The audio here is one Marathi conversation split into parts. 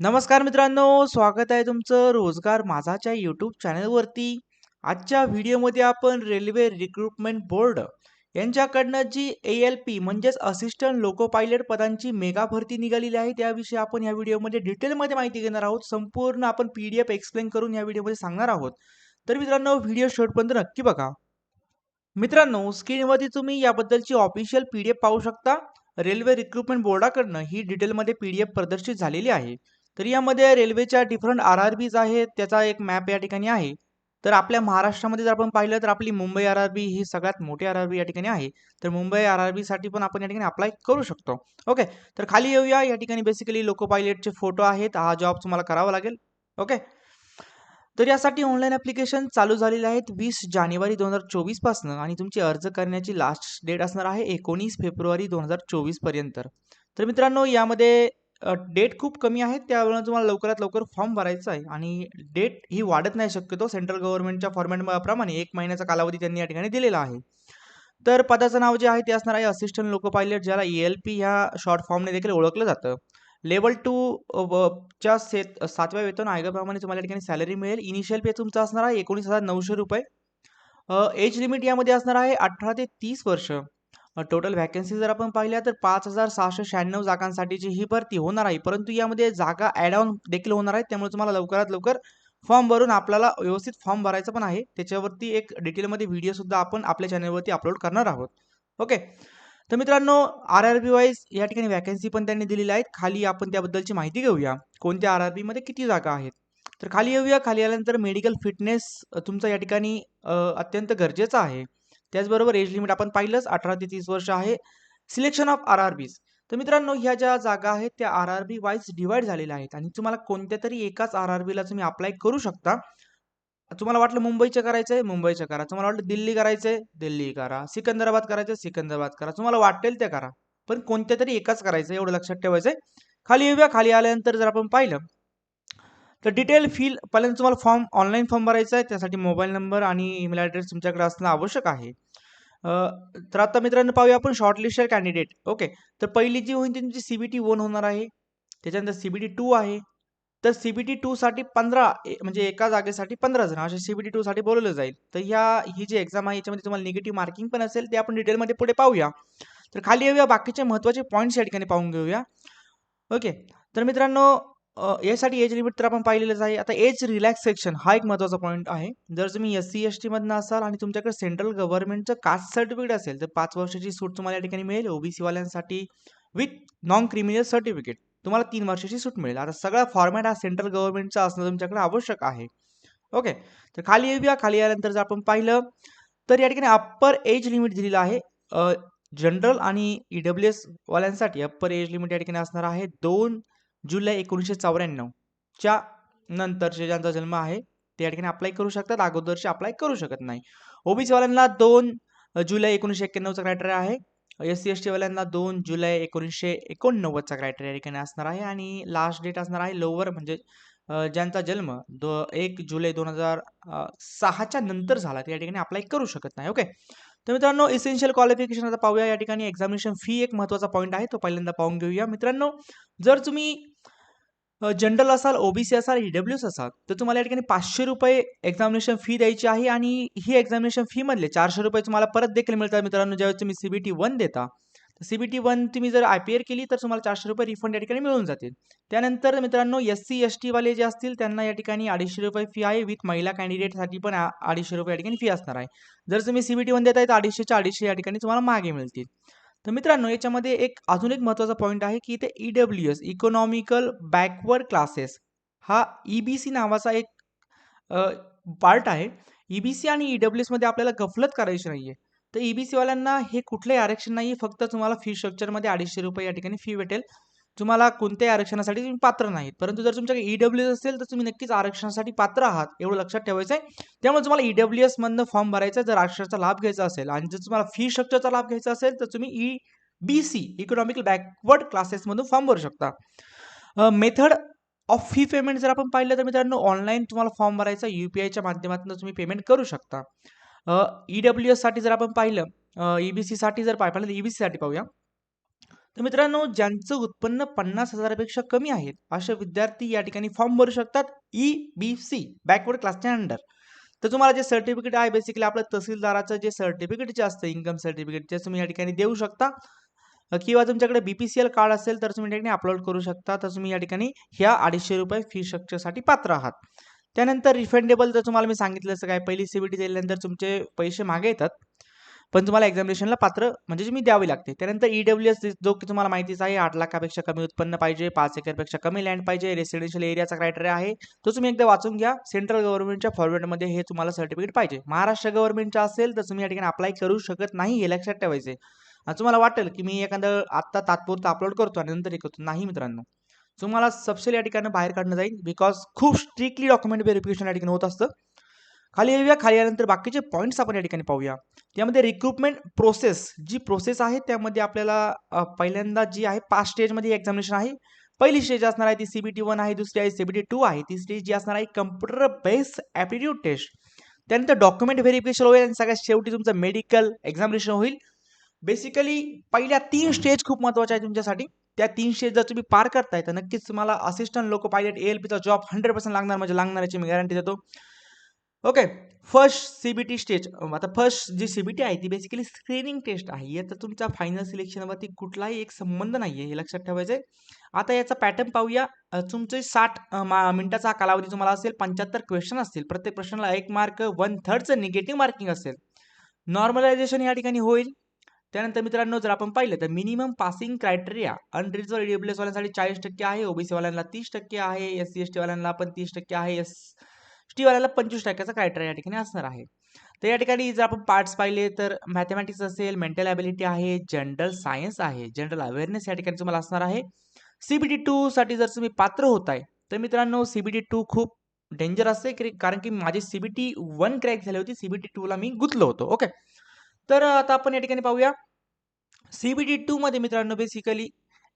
नमस्कार मित्रांनो स्वागत आहे तुमचं रोजगार माझाच्या यूट्यूब चॅनलवरती. आजच्या व्हिडिओमध्ये आपण रेल्वे रिक्रुटमेंट बोर्ड यांच्याकडनं जी ए एल पी म्हणजेच असिस्टंट लोको पायलट पदांची मेगा भरती निघालेली आहे त्याविषयी आपण या व्हिडिओमध्ये डिटेलमध्ये माहिती घेणार आहोत. संपूर्ण आपण पी डी एफ एक्सप्लेन करून या व्हिडिओमध्ये सांगणार आहोत. तर मित्रांनो व्हिडिओ शेवटपर्यंत नक्की बघा. मित्रांनो स्क्रीनवरती तुम्ही याबद्दलची ऑफिशियल पी डी एफ पाहू शकता. रेल्वे रिक्रुटमेंट बोर्डाकडनं ही डिटेलमध्ये पी डी एफ प्रदर्शित झालेली आहे. तर यामध्ये रेल्वेच्या डिफरंट आर आर बीज आहेत त्याचा एक मॅप या ठिकाणी आहे. तर आपल्या महाराष्ट्रामध्ये जर आपण पाहिलं तर आपली मुंबई आर आर बी ही सगळ्यात मोठी आर आर बी या ठिकाणी आहे. तर मुंबई आर आर बीसाठी पण आपण या ठिकाणी अप्लाय करू शकतो. ओके तर खाली येऊया. या ठिकाणी बेसिकली लोको पायलटचे फोटो आहेत. हा जॉब तुम्हाला करावा लागेल. ओके तर यासाठी ऑनलाईन ॲप्लिकेशन चालू झालेले आहेत वीस जानेवारी दोन हजार चोवीसपासून आणि तुमची अर्ज करण्याची लास्ट डेट असणार आहे एकोणीस फेब्रुवारी दोन हजार चोवीसपर्यंत तर मित्रांनो यामध्ये डेट खूप कमी आहे. त्यावेळेला तुम्हाला लवकरात लवकर फॉर्म भरायचा आहे. आणि डेट ही वाढत नाही शक्यतो. सेंट्रल गव्हर्नमेंटच्या फॉर्मॅटप्रमाणे एक महिन्याचा कालावधी त्यांनी या ठिकाणी दिलेला आहे. तर पदाचं नाव जे आहे ते असणार आहे असिस्टंट लोको पायलट ज्याला ए एल पी ह्या शॉर्ट फॉर्मने देखील ओळखलं जातं. लेवल टू च्या सेत सातव्या वेतन आयोगाप्रमाणे तुम्हाला या ठिकाणी सॅलरी मिळेल. इनिशियल पे तुमचा असणार आहे एकोणीस हजार नऊशे रुपये. एज लिमिट यामध्ये असणार आहे अठरा ते तीस वर्ष. टोटल व्हॅकन्सी जर आपण पाहिल्या तर पाच हजार सहाशे शहाण्णव जागांसाठीची ही भरती होणार आहे. परंतु यामध्ये जागा ॲड ऑन देखील होणार आहेत. त्यामुळे तुम्हाला लवकरात लवकर फॉर्म भरून आपल्याला व्यवस्थित फॉर्म भरायचा पण आहे. त्याच्यावरती एक डिटेलमध्ये व्हिडिओसुद्धा आपण आपल्या चॅनलवरती अपलोड करणार आहोत. ओके तर मित्रांनो आर आर बी वाईज या ठिकाणी व्हॅकन्सी पण त्यांनी दिलेल्या आहेत. खाली आपण त्याबद्दलची माहिती घेऊया. कोणत्या आर आर बीमध्ये किती जागा आहेत? तर खाली येऊया. खाली आल्यानंतर मेडिकल फिटनेस तुमचा या ठिकाणी अत्यंत गरजेचा आहे. त्याचबरोबर एज लिमिट आपण पाहिलंच अठरा ते तीस वर्ष आहे. Selection of R R Bs तर मित्रांनो ह्या ज्या जागा आहेत त्या R R B wise divide झालेल्या आहेत. आणि तुम्हाला कोणत्या तरी एकाच आर आर बीला तुम्ही अप्लाय करू शकता. तुम्हाला वाटलं मुंबईचं करायचं आहे मुंबईचं करा. तुम्हाला वाटलं दिल्ली करायचं आहे दिल्ली करा. सिकंदराबाद करायचं आहे सिकंदराबाद करा. तुम्हाला वाटेल ते करा. पण कोणत्या तरी एकाच करायचं एवढं लक्षात ठेवायचं आहे खाली येऊया. खाली आल्यानंतर जर आपण पाहिलं तर डिटेल फील पहिल्यांदा तुम्हाला फॉर्म ऑनलाईन फॉर्म भरायचा आहे. त्यासाठी मोबाईल नंबर आणि ईमेल ॲड्रेस तुमच्याकडे असणं आवश्यक आहे. तर आता मित्रांनो पाहूया आपण शॉर्टलिस्टेड कॅन्डिडेट ओके तर पहिली जी होईल ती तुमची सी बी टी वन होणार आहे. त्याच्यानंतर सी बी टी टू आहे. तर सी बी टी टूसाठी पंधरा म्हणजे एका जागेसाठी पंधरा जण. असे सी बी टी टूसाठी बोलवलं जाईल. तर ह्या ही जी एक्झाम आहे याच्यामध्ये तुम्हाला निगेटिव्ह मार्किंग पण असेल. ते आपण डिटेलमध्ये पुढे पाहूया. तर खाली येऊया. बाकीचे महत्त्वाचे पॉईंट्स या ठिकाणी पाहून घेऊया. ओके तर मित्रांनो यासाठी एज लिमिट तर आपण पाहिलेलंच आहे. आता एज रिलॅक्सेशन हा एक महत्त्वाचा पॉईंट आहे. जर तुम्ही एस सी एस टीमधनं असाल आणि तुमच्याकडे सेंट्रल गव्हर्नमेंटचं कास्ट सर्टिफिकेट असेल तर पाच वर्षाची सूट तुम्हाला या ठिकाणी मिळेल. ओबीसीवाल्यांसाठी विथ नॉन क्रिमिनल सर्टिफिकेट तुम्हाला तीन वर्षाची सूट मिळेल. आता सगळा फॉर्मॅट हा सेंट्रल गव्हर्नमेंटचा असणं तुमच्याकडे आवश्यक आहे. ओके तर खाली येऊया. खाली आल्यानंतर जर आपण पाहिलं तर या ठिकाणी अप्पर एज लिमिट दिलेलं आहे. जनरल आणि E W upper age limit या ठिकाणी असणार आहे. दोन जुलै एकोणीसशे चौऱ्याण्णवच्या नंतरचे ज्यांचा जन्म आहे ते या ठिकाणी अप्लाय करू शकतात. अगोदरचे अप्लाय करू शकत नाही. ओबीसीवाल्यांना दोन जुलै एकोणीसशे एक्क्याण्णवचा क्रायटेरिया आहे. एस सी एस टीवाल्यांना दोन जुलै एकोणीसशे एकोणनव्वदचा क्रायटेरिया या ठिकाणी असणार आहे. आणि लास्ट डेट असणार आहे लोवर म्हणजे ज्यांचा जन्म दो एक जुलै दोन हजार सहाच्या नंतर झाला ते या ठिकाणी अप्लाय करू शकत नाही. ओके तर मित्रांनो इसेन्शियल क्वालिफिकेशन आता पाहूया. या ठिकाणी एक्झामिनेशन फी एक महत्त्वाचा पॉईंट आहे. तो पहिल्यांदा पाहून घेऊया. मित्रांनो जर तुम्ही जनरल असाल ओबीसी असाल ईडब्ल्यूएस असाल तर तुम्हाला या ठिकाणी पाचशे रुपये एक्झामिनेशन फी द्यायची आहे आणि ही एक्झामिनेशन फी मधले चारशे रुपये तुम्हाला परत देखील मिळतात मित्रांनो ज्यावेळेस तुम्ही सीबीटी वन देता. सीबीटी वन तुम्ही जर आय पी आर केली तर तुम्हाला चारशे रुपये रिफंड या ठिकाणी मिळून जातील. त्यानंतर मित्रांनो एस सी एस टीवाले जे असतील त्यांना या ठिकाणी अडीचशे रुपये फी आहे. विथ महिला कॅन्डिडेटसाठी पण अडीचशे रुपये या ठिकाणी फी असणार आहे. जर तुम्ही सीबीटी वन देताय तर अडीचशेच्या अडीचशे या ठिकाणी तुम्हाला मागे मिळतील. तर मित्रांनो याच्यामध्ये एक अजून एक महत्त्वाचा पॉईंट आहे की इथे E W S economical backward classes हा ई बी सी नावाचा एक पार्ट आहे. ई बी सी आणि ई डब्ल्यू एसमध्ये आपल्याला गफलत करायची नाही आहे तर ई बी सीवाल्यांना हे कुठलंही आरक्षण नाही फक्त तुम्हाला फी स्ट्रक्चरमध्ये अडीचशे रुपये या ठिकाणी फी भेटेल. तुम्हाला कोणत्याही आरक्षणासाठी तुम्ही पात्र नाहीत. परंतु जर तुमच्याकडे ई डब्ल्यू एस असेल तर तुम्ही नक्कीच आरक्षणासाठी पात्र आहात एवढं लक्षात ठेवायचं आहे त्यामुळे तुम्हाला ई डब्ल्यू एसमधनं फॉर्म भरायचा जर आरक्षणाचा लाभ घ्यायचा असेल आणि जर तुम्हाला फी स्ट्रक्चरचा लाभ घ्यायचा असेल तर तुम्ही E B C economical backward क्लासेसमधून form भरू शकता. मेथड ऑफ फी पेमेंट जर आपण पाहिलं तर मित्रांनो ऑनलाईन तुम्हाला फॉर्म भरायचा यू पी आयच्या माध्यमातून तुम्ही पेमेंट करू शकता. ई डब्ल्यू एससाठी जर आपण पाहिलं ई बी सीसाठी जर पाहिलं ई बी सीसाठी पाहूया. तर मित्रांनो ज्यांचं उत्पन्न पन्नास हजारापेक्षा कमी आहेत असे विद्यार्थी या ठिकाणी फॉर्म भरू शकतात. ई बी सी बॅकवर्ड क्लासच्या अंडर तर तुम्हाला जे सर्टिफिकेट आहे बेसिकली आपलं तहसीलदाराचं जे सर्टिफिकेट जे असतं इन्कम सर्टिफिकेट ते तुम्ही या ठिकाणी देऊ शकता. किंवा तुमच्याकडे बीपीसीएल कार्ड असेल तर तुम्ही या ठिकाणी अपलोड करू शकता. तर तुम्ही या ठिकाणी ह्या अडीचशे रुपये फी स्ट्रक्चरसाठी पात्र आहात. त्यानंतर रिफंडेबल जर तुम्हाला मी सांगितलं असं काय पहिली सीबीटी दिल्यानंतर तुमचे पैसे मागे येतात. पण तुम्हाला एक्झामिनेशनला पात्र म्हणजे तुम्ही द्यावी लागते. त्यानंतर ईडब्ल्यू एस जो की तुम्हाला माहितीच आहे आठ लाखापेक्षा कमी उत्पन्न पाहिजे पाच एकरपेक्षा कमी लँड पाहिजे रेसिडेन्शियल एरियाचा क्रायटेरिया आहे. तो तुम्ही एकदा वाचून घ्या. सेंट्रल गव्हर्नमेंटच्या फॉर्मेटमध्ये हे तुम्हाला सर्टिफिकेट पाहिजे. महाराष्ट्र गव्हर्नमेंटचं असेल तर तुम्ही या ठिकाणी अप्लाय करू शकत नाही हे लक्षात ठेवायचे तुम्हाला वाटेल की मी एखादं आत्ता तात्पुरतं अपलोड करतो आणि नंतर हे करतो. नाही मित्रांनो. तुम्हाला सबसेल या ठिकाणी बाहेर काढणं जाईल बिकॉज खूप स्ट्रिक्टली डॉक्युमेंट व्हेरिफिकेशन या ठिकाणी होत असतं. खाली येऊया. खाली आल्यानंतर बाकीचे पॉईंट्स आपण या ठिकाणी पाहूया. त्यामध्ये रिक्रुटमेंट प्रोसेस जी प्रोसेस आहे त्यामध्ये आपल्याला पहिल्यांदा जी आहे पाच स्टेजमध्ये एक्झामिनेशन आहे. पहिली स्टेज असणार आहे ती सीबीटी वन आहे दुसरी आहे सीबीटी टू आहे तिसरी जी असणार आहे कम्प्युटर बेस्ड ॲप्टिट्यूड टेस्ट त्यानंतर डॉक्युमेंट व्हेरिफिकेशन होईल आणि सगळ्यात शेवटी तुमचं मेडिकल एक्झामिनेशन होईल. बेसिकली पहिल्या तीन स्टेज खूप महत्त्वाच्या आहे तुमच्यासाठी. त्या तीन स्टेज जर तुम्ही पार करताय तर नक्कीच तुम्हाला assistant loco pilot A L पीचा जॉब हंड्रेड पर्सेंट लागणार म्हणजे लागणार याची मी गॅरंटी देतो. ओके फर्स्ट सीबीटी स्टेज आता फर्स्ट जी सीबीटी आहे ती बेसिकली स्क्रीनिंग टेस्ट आहे. याचा तुमच्या फायनल सिलेक्शनवरती कुठलाही एक संबंध नाही आहे हे लक्षात ठेवायचं आहे आता याचा पॅटर्न पाहूया. तुमचे साठ मा- मिनिटाचा कालावधी तुम्हाला असेल पंच्याहत्तर क्वेश्चन असतील. प्रत्येक प्रश्नाला एक मार्क वन थर्डचं निगेटिव्ह मार्किंग असेल. नॉर्मलायझेशन या ठिकाणी होईल. त्यानंतर मित्रांनो जर आपण पाहिलं तर मिनिमम पासिंग क्रायटेरिया अनरिझर्व ईडब्ल्यूएसवाल्यांसाठी चाळीस टक्के आहे ओबीसीवाल्यांना तीस टक्के आहे एस सी एस टीवाल्यांना पण तीस टक्के आहे एस स्टीवाल्याला पंचवीस टक्क्याचा क्रायटेरिया या ठिकाणी असणार आहे. तर या ठिकाणी जर आपण पार्ट्स पाहिले तर मॅथमॅटिक्स असेल मेंटल ॲबिलिटी आहे जनरल सायन्स आहे जनरल अवेअरनेस या ठिकाणी तुम्हाला असणार आहे. सीबीटी टू टूसाठी जर तुम्ही पात्र होत आहे तर मित्रांनो सीबीटी टू खूप डेंजर असते की- कारण की माझी सीबीटी वन क्रॅक झाली होती सीबीटी टूला मी गुंतलो होतो ओके? तर आता आपण या ठिकाणी पाहूया. सीबीटी टू टूमध्ये मित्रांनो बेसिकली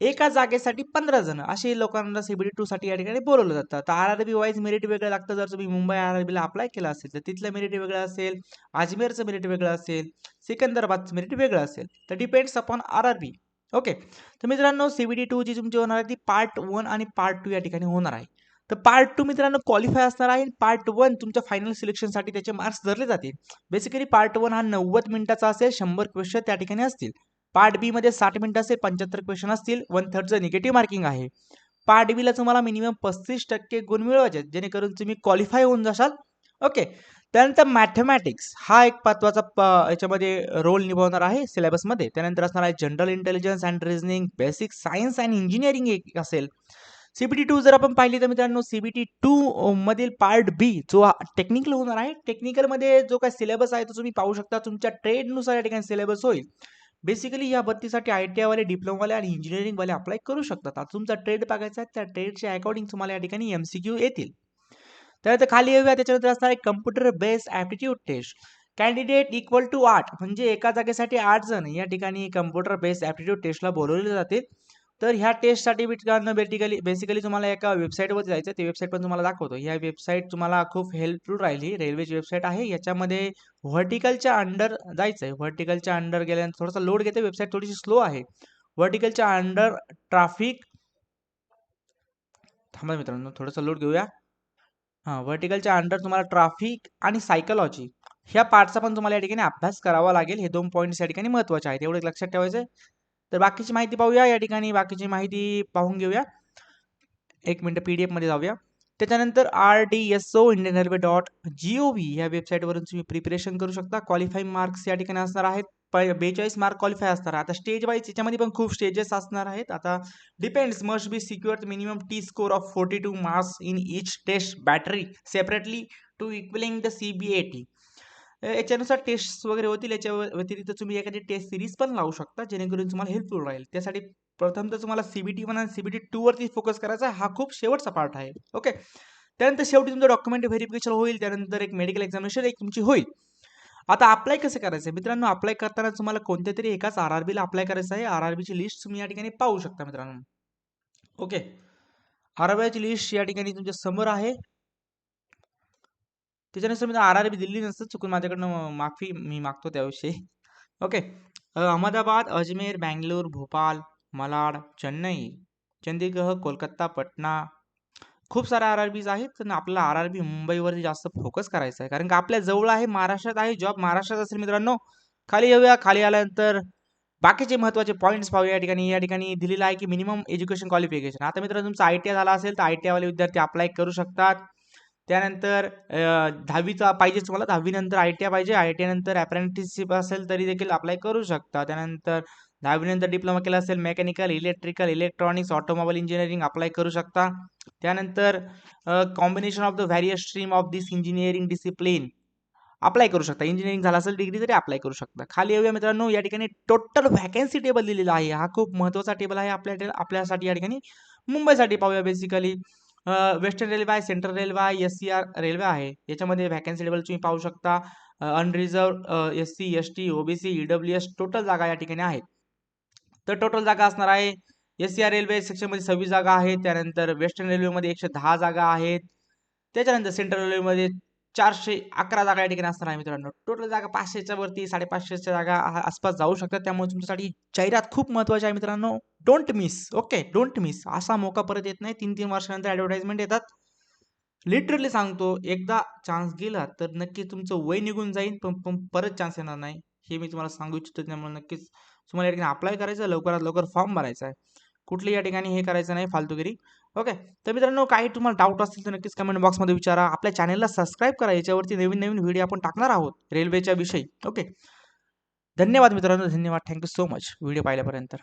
एका जागेसाठी पंधरा जण. असे लोकांना सीबीटी टू साठी या ठिकाणी बोलवलं जातं. तर R R B wise merit वेगळं लागतं. जर तुम्ही मुंबई आर आर बीला अप्लाय केलं असेल तर तिथलं मेरिट वेगळं असेल अजमेरचं मेरिट वेगळं असेल सिकंदराबादचं मेरिट वेगळं असेल. तर depends upon R R B okay तर मित्रांनो सीबीटी टू जी तुमची होणार आहे ती पार्ट वन आणि पार्ट टू या ठिकाणी होणार आहे. तर पार्ट टू मित्रांनो क्वालिफाय असणार आहे पार्ट वन तुमच्या फायनल सिलेक्शनसाठी त्याचे मार्क्स धरले जातील. बेसिकली पार्ट वन हा नव्वद मिनिटाचा असेल शंभर क्वेश्चन त्या ठिकाणी असतील. पार्ट बी मध्ये साठ मिनिटं पंच्याहत्तर क्वेश्चन असतील वन थर्डचं निगेटिव्ह मार्किंग आहे. पार्ट बीला तुम्हाला मिनिमम पस्तीस टक्के गुण मिळवायचे जेणेकरून तुम्ही क्वालिफाय होऊन जाशाल. ओके त्यानंतर मॅथमॅटिक्स हा एक महत्त्वाचा प- याच्यामध्ये रोल निभावणार आहे सिलेबसमध्ये त्यानंतर असणार आहे general intelligence and reasoning basic science and engineering एक असेल. सीबीटी टू जर आपण पाहिली तर मित्रांनो सीबीटी टू मधील पार्ट बी जो टेक्निकल होणार आहे. टेक्निकलमध्ये जो काय सिलेबस आहे तो तुम्ही पाहू शकता तुमच्या ट्रेडनुसार या ठिकाणी सिलेबस होईल. बेसिकली या भरतीसाठी आय टी आयवाले डिप्लोमावाले आणि इंजिनिअरिंगवाले अप्लाय करू शकतात. आता तुमचा ट्रेड बघायचा आहे त्या ट्रेडच्या अकॉर्डिंग तुम्हाला या ठिकाणी एम सी क्यू येतील. त्यानंतर खाली येऊया. त्याच्यानंतर असणार आहे computer based aptitude test candidate equal to आठ. म्हणजे एका जागेसाठी आठ जण या ठिकाणी कम्प्युटर बेस्ड ॲप्टिट्यूड टेस्टला बोलवले जाते तर ह्या टेस्टसाठी मित्रांनो बेटिकली बेसिकली तुम्हाला एका वेबसाईटवर जायचं ते वेबसाईट पण तुम्हाला दाखवतो. ह्या वेबसाईट तुम्हाला खूप हेल्पफुल राहिली. रेल्वेची वेबसाईट आहे. याच्यामध्ये व्हर्टिकलच्या अंडर जायचं आहे व्हर्टिकलच्या अंडर गेल्यानंतर थोडासा लोड घेते. वेबसाईट थोडीशी स्लो आहे. व्हर्टिकलच्या अंडर ट्राफिक थांबा मित्रांनो. थोडंसं लोड घेऊया. हां व्हर्टिकलच्या अंडर तुम्हाला ट्राफिक आणि सायकोलॉजी ह्या पार्टचा पण तुम्हाला या ठिकाणी अभ्यास करावा लागेल. हे दोन पॉईंट्स या ठिकाणी महत्त्वाचे आहेत. एवढं लक्षात ठेवायचं आहे तर बाकीची माहिती पाहूया या ठिकाणी बाकीची माहिती पाहून घेऊया. एक मिनटं पी डी एफमध्ये जाऊया. त्याच्यानंतर R D S O Indian railway dot G O V या वेबसाईटवरून तुम्ही प्रिपरेशन करू शकता. क्वालिफाईंग मार्क्स या ठिकाणी असणार आहेत. प बेचाळीस मार्क क्वालिफाय असणार. आहे आता स्टेज वाईज याच्यामध्ये पण खूप स्टेजेस असणार आहेत. आता depends must be secure minimum T score of forty two marks in each test battery separately to equaling the C B A T याच्यानुसार टेस्ट वगैरे होतील. याच्या व्यतिरिक्त तुम्ही एखादी टेस्ट सिरीज पण लावू शकता जेणेकरून तुम्हाला हेल्पफुल राहील. त्यासाठी प्रथम तर तुम्हाला सीबीटी वन आणि सीबीटी टू वरती फोकस करायचा. हा खूप शेवटचा पार्ट आहे. ओके त्यानंतर शेवटी तुमचं डॉक्युमेंट व्हेरिफिकेशन होईल. त्यानंतर एक मेडिकल एक्झामिनेशन एक तुमची होईल. आता अप्लाय कसं करायचं? आहे मित्रांनो अप्लाय करताना तुम्हाला कोणत्या तरी एकाच आर आर बीला अप्लाय करायचं आहे. आर आर बीची लिस्ट तुम्ही या ठिकाणी पाहू शकता मित्रांनो. ओके आर आर बीची लिस्ट या ठिकाणी तुमच्यासमोर आहे. त्याच्यानुसार मी आर आर बी दिल्ली नसतं चुकून माझ्याकडनं माफी मी मागतो त्याविषयी. ओके अहमदाबाद अजमेर बँगलोर भोपाल मलाड चेन्नई चंदीगढ कोलकाता पटना. खूप सारे आर आर बीज आहेत पण आपला आर आर बी मुंबईवरती जास्त फोकस करायचा आहे. कारण का आपल्या जवळ आहे महाराष्ट्रात आहे जॉब महाराष्ट्रात असेल मित्रांनो खाली येऊया. खाली आल्यानंतर बाकीचे महत्त्वाचे पॉईंट्स पाहूया. या ठिकाणी या ठिकाणी दिलेलं आहे की मिनिमम एज्युकेशन क्वालिफिकेशन आता मित्रांनो तुमचा आय टी आय झाला असेल तर आय टी आयवाले विद्यार्थी अप्लाय करू शकतात. त्यानंतर दहावीचा पाहिजे तुम्हाला दहावीनंतर आय टी आय पाहिजे. आय टी आयनंतर अप्रेंटिसशिप असेल तरी देखील अप्लाय करू शकता. त्यानंतर दहावीनंतर डिप्लोमा केला असेल mechanical electrical electronics automobile engineering apply करू शकता. त्यानंतर combination of the various stream of this engineering discipline apply करू शकता. इंजिनिअरिंग झाला असेल डिग्री तरी अप्लाय करू शकता. खाली येऊया मित्रांनो या ठिकाणी टोटल व्हॅकन्सी टेबल दिलेला आहे. हा खूप महत्त्वाचा टेबल आहे आपल्या आपल्यासाठी या ठिकाणी. मुंबईसाठी पाहूया बेसिकली वेस्टर्न रेल्वे आहे सेंट्रल रेल्वे आहे एस सी आर रेल्वे आहे. याच्यामध्ये व्हॅकन्सी लेवल तुम्ही पाहू शकता. Unreserved S C S T OBC E W S total जागा या ठिकाणी आहेत. तर टोटल जागा असणार आहे एस सी आर रेल्वे सेक्शनमध्ये सव्वीस जागा आहेत. त्यानंतर वेस्टर्न रेल्वेमध्ये एकशे दहा जागा आहेत. त्याच्यानंतर सेंट्रल रेल्वेमध्ये चारशे अकरा जागा या ठिकाणी असणार आहे मित्रांनो. टोटल जागा पाचशेच्या वरती साडेपाचशेच्या जागा आसपास जाऊ शकतात. त्यामुळे तुमच्यासाठी जाहिरात खूप महत्त्वाची आहे मित्रांनो. Don't miss okay don't miss असा मौका परत येत नाही. तीन तीन वर्षानंतर ॲडव्हर्टाईजमेंट येतात. लिटरली सांगतो एकदा चान्स गेला तर नक्की तुमचं वय निघून जाईल पण पण परत चान्स येणार नाही. हे मी तुम्हाला सांगू इच्छितो त्यामुळे नक्कीच तुम्हाला या ठिकाणी अप्लाय करायचं लवकरात लवकर फॉर्म भरायचा आहे. कुठली या ठिकाणी हे करायचं नाही फालतुगिरी. ओके? तर मित्रांनो काही तुम्हाला डाऊट असतील तर नक्कीच कमेंट बॉक्समध्ये विचारा. आपल्या चॅनलला सबस्क्राईब करा. याच्यावरती नवीन नवीन व्हिडिओ आपण टाकणार आहोत. रेल्वेच्या विषयी. ओके? धन्यवाद मित्रांनो. धन्यवाद. Thank you so much video पाहिल्यापर्यंत